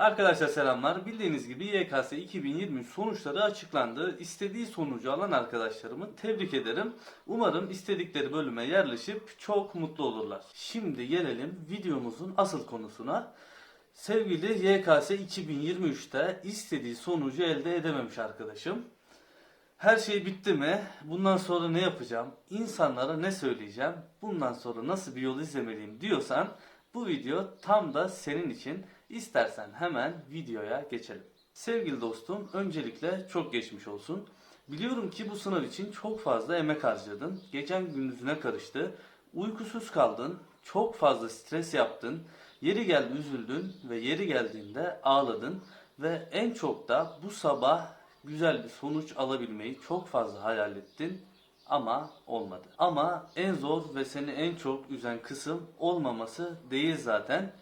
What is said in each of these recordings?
Arkadaşlar selamlar. Bildiğiniz gibi YKS 2023 sonuçları açıklandı. İstediği sonucu alan arkadaşlarımı tebrik ederim. Umarım istedikleri bölüme yerleşip çok mutlu olurlar. Şimdi gelelim videomuzun asıl konusuna. Sevgili YKS 2023'te istediği sonucu elde edememiş arkadaşım. Her şey bitti mi? Bundan sonra ne yapacağım? İnsanlara ne söyleyeceğim? Bundan sonra nasıl bir yol izlemeliyim diyorsan bu video tam da senin için. İstersen hemen videoya geçelim. Sevgili dostum, öncelikle çok geçmiş olsun. Biliyorum ki bu sınav için çok fazla emek harcadın. Gecen gündüzüne karıştı. Uykusuz kaldın. Çok fazla stres yaptın. Yeri geldi üzüldün ve yeri geldiğinde ağladın. Ve en çok da bu sabah güzel bir sonuç alabilmeyi çok fazla hayal ettin ama olmadı. Ama en zor ve seni en çok üzen kısım olmaması değil zaten.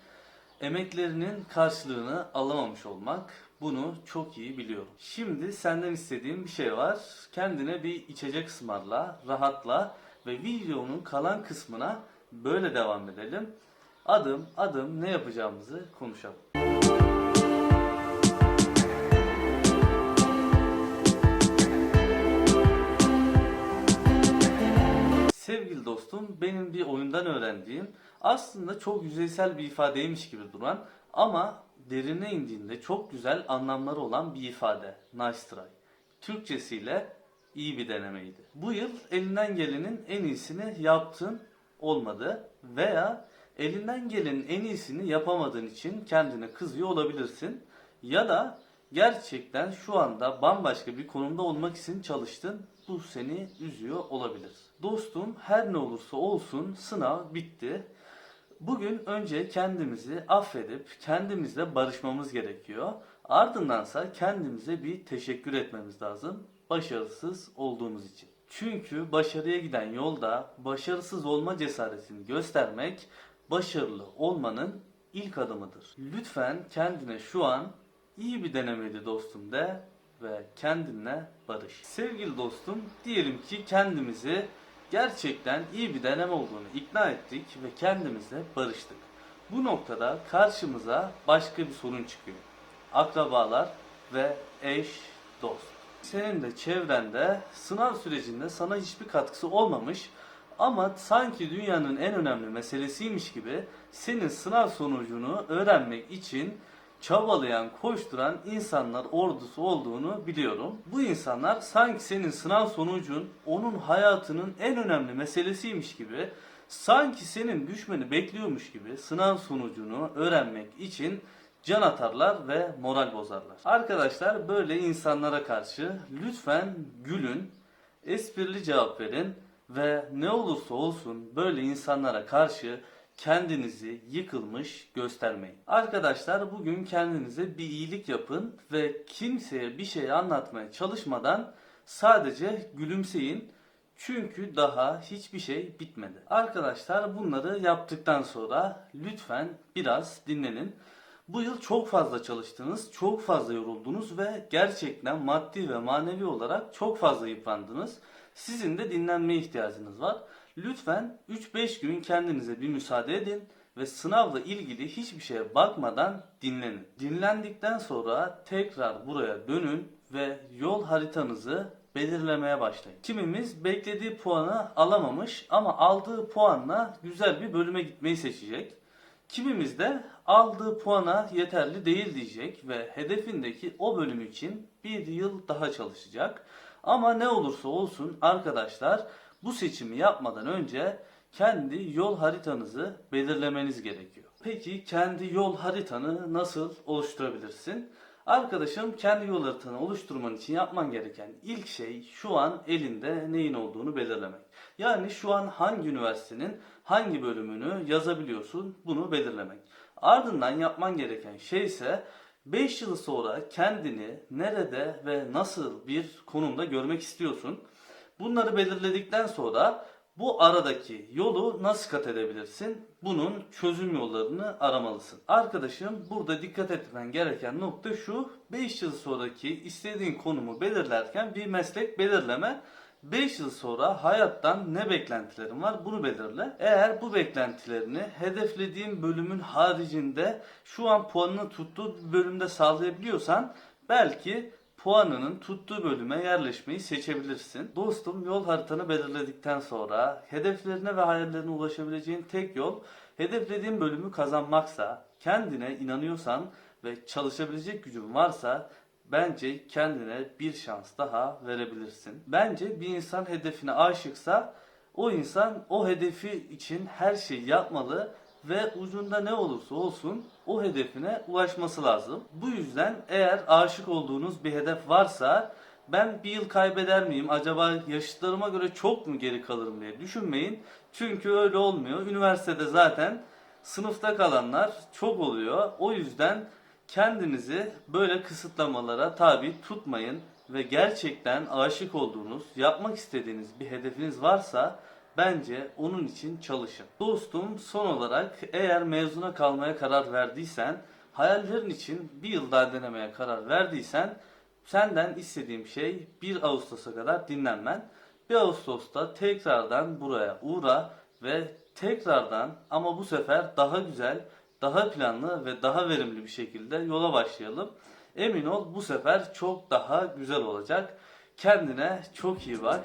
Emeklerinin karşılığını alamamış olmak. Bunu çok iyi biliyorum. Şimdi senden istediğim bir şey var. Kendine bir içecek ısmarla, rahatla ve videonun kalan kısmına böyle devam edelim. Adım adım ne yapacağımızı konuşalım. Dostum, benim bir oyundan öğrendiğim aslında çok yüzeysel bir ifadeymiş gibi duran ama derine indiğinde çok güzel anlamları olan bir ifade. Nice try. Türkçesiyle iyi bir denemeydi. Bu yıl elinden gelenin en iyisini yaptın olmadı veya elinden gelenin en iyisini yapamadığın için kendine kızıyor olabilirsin. Ya da gerçekten şu anda bambaşka bir konumda olmak için çalıştın. Bu seni üzüyor olabilir. Dostum her ne olursa olsun sınav bitti. Bugün önce kendimizi affedip kendimizle barışmamız gerekiyor. Ardındansa kendimize bir teşekkür etmemiz lazım başarısız olduğumuz için. Çünkü başarıya giden yolda başarısız olma cesaretini göstermek başarılı olmanın ilk adımıdır. Lütfen kendine şu an iyi bir denemeydi dostum de ve kendinle barış. Sevgili dostum, diyelim ki kendimizi gerçekten iyi bir deneme olduğunu ikna ettik ve kendimizle barıştık. Bu noktada karşımıza başka bir sorun çıkıyor. Akrabalar ve eş, dost. Senin de çevrende sınav sürecinde sana hiçbir katkısı olmamış ama sanki dünyanın en önemli meselesiymiş gibi senin sınav sonucunu öğrenmek için çabalayan, koşturan insanlar ordusu olduğunu biliyorum. Bu insanlar sanki senin sınav sonucun onun hayatının en önemli meselesiymiş gibi, sanki senin düşmeni bekliyormuş gibi sınav sonucunu öğrenmek için can atarlar ve moral bozarlar. Arkadaşlar böyle insanlara karşı lütfen gülün, esprili cevap verin ve ne olursa olsun böyle insanlara karşı kendinizi yıkılmış göstermeyin. Arkadaşlar bugün kendinize bir iyilik yapın ve kimseye bir şey anlatmaya çalışmadan sadece gülümseyin. Çünkü daha hiçbir şey bitmedi. Arkadaşlar bunları yaptıktan sonra lütfen biraz dinlenin. Bu yıl çok fazla çalıştınız, çok fazla yoruldunuz ve gerçekten maddi ve manevi olarak çok fazla yıprandınız. Sizin de dinlenmeye ihtiyacınız var. Lütfen 3-5 gün kendinize bir müsaade edin ve sınavla ilgili hiçbir şeye bakmadan dinlenin. Dinlendikten sonra tekrar buraya dönün ve yol haritanızı belirlemeye başlayın. Kimimiz beklediği puanı alamamış ama aldığı puanla güzel bir bölüme gitmeyi seçecek. Kimimiz de aldığı puana yeterli değil diyecek ve hedefindeki o bölüm için bir yıl daha çalışacak. Ama ne olursa olsun arkadaşlar bu seçimi yapmadan önce kendi yol haritanızı belirlemeniz gerekiyor. Peki kendi yol haritanı nasıl oluşturabilirsin? Arkadaşım kendi yol haritanı oluşturman için yapman gereken ilk şey şu an elinde neyin olduğunu belirlemek. Yani şu an hangi üniversitenin hangi bölümünü yazabiliyorsun bunu belirlemek. Ardından yapman gereken şey ise 5 yıl sonra kendini nerede ve nasıl bir konumda görmek istiyorsun? Bunları belirledikten sonra bu aradaki yolu nasıl kat edebilirsin? Bunun çözüm yollarını aramalısın. Arkadaşım burada dikkat etmen gereken nokta şu. 5 yıl sonraki istediğin konumu belirlerken bir meslek belirleme 5 yıl sonra hayattan ne beklentilerin var bunu belirle. Eğer bu beklentilerini hedeflediğin bölümün haricinde şu an puanını tuttuğu bir bölümde sağlayabiliyorsan belki puanının tuttuğu bölüme yerleşmeyi seçebilirsin. Dostum yol haritanı belirledikten sonra hedeflerine ve hayallerine ulaşabileceğin tek yol hedeflediğin bölümü kazanmaksa, kendine inanıyorsan ve çalışabilecek gücün varsa bence kendine bir şans daha verebilirsin. Bence bir insan hedefine aşıksa o insan o hedefi için her şeyi yapmalı ve ucunda ne olursa olsun o hedefine ulaşması lazım. Bu yüzden eğer aşık olduğunuz bir hedef varsa ben bir yıl kaybeder miyim acaba yaşıtlarıma göre çok mu geri kalırım diye düşünmeyin. Çünkü öyle olmuyor. Üniversitede zaten sınıfta kalanlar çok oluyor. O yüzden kendinizi böyle kısıtlamalara tabi tutmayın ve gerçekten aşık olduğunuz, yapmak istediğiniz bir hedefiniz varsa bence onun için çalışın. Dostum son olarak eğer mezuna kalmaya karar verdiysen, hayallerin için bir yıl daha denemeye karar verdiysen senden istediğim şey 1 Ağustos'a kadar dinlenmen. 1 Ağustos'ta tekrardan buraya uğra ve tekrardan ama bu sefer daha güzel, daha planlı ve daha verimli bir şekilde yola başlayalım. Emin ol bu sefer çok daha güzel olacak. Kendine çok iyi bak.